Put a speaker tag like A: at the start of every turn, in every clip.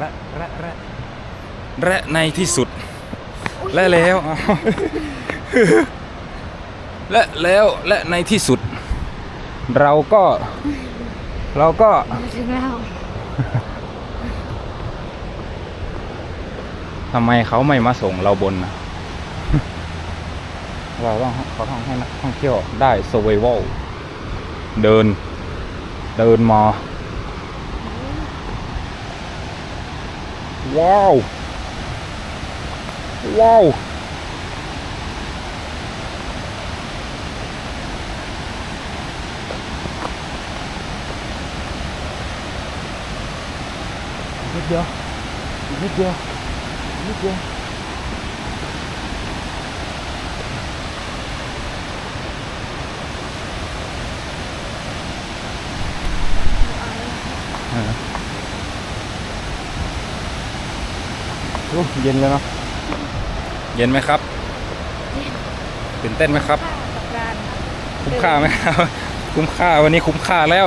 A: และและและและในที่สุด และแล้วอ้าวและแล้วและในที่สุด เราก็ เราก็
B: มาถึงแล้ว
A: ทำไมเขาไม่มาส่งเราบนนะเราต้องเขาต้องให้นักท่องเที่ยวได้ survival เดิน เดินมา ว้าวว้าวนิดเดียวอีกนิดเดียวอีกนิดเดียวเออ โอ้เย็นเลยเนาะเย็นไหมครับตื่นเต้นไหมครับ
B: กับการ
A: คุ้มค่าไหมครับ คุ้มค่าวันนี้คุ้มค่าแล้ว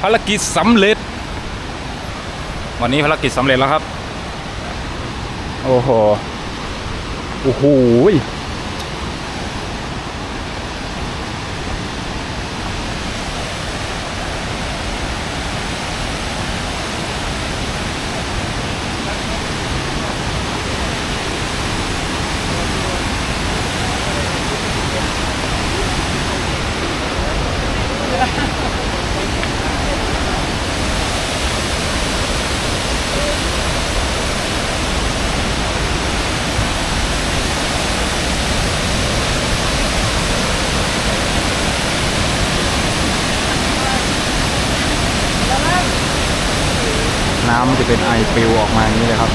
A: ภารกิจสำเร็จ วันนี้ภารกิจสำเร็จแล้วครับ โอ้โหโอ้โห ยน้ำจะเป็นไอปลิวออกมาอย่างนี้เลยครับ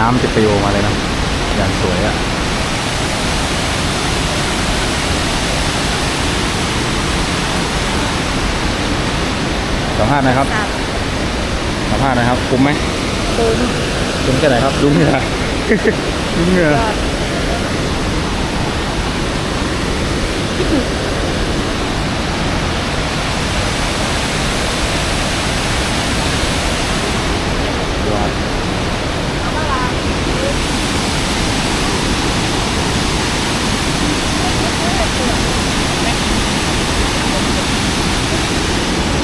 A: น้ำจะปลิวออกมาเลยนะอย่างสวยอะสัมภาษณ์หนะครับ
B: ครับ
A: สัมภาษณ์หนะครับคุ้มไหม
B: ตูน
A: คุ้มแค่ไหนครับดูเหงื่อดูเหงื่อ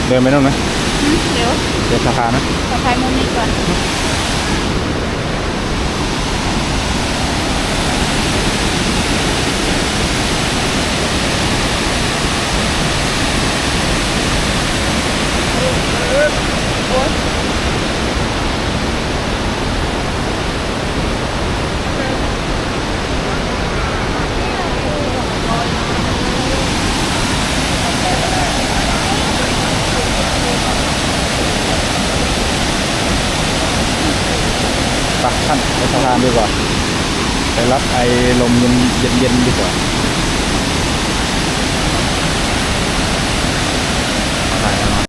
A: เดินไปนู่นไหม
B: หืมเดี๋ยว
A: เดินสะพานนะ
B: ขอถ่ายมุมนี้ก่อน
A: ปท่านไปสะพานดีกว่า ไปรับไอลมเย็นเย็นดีกว่า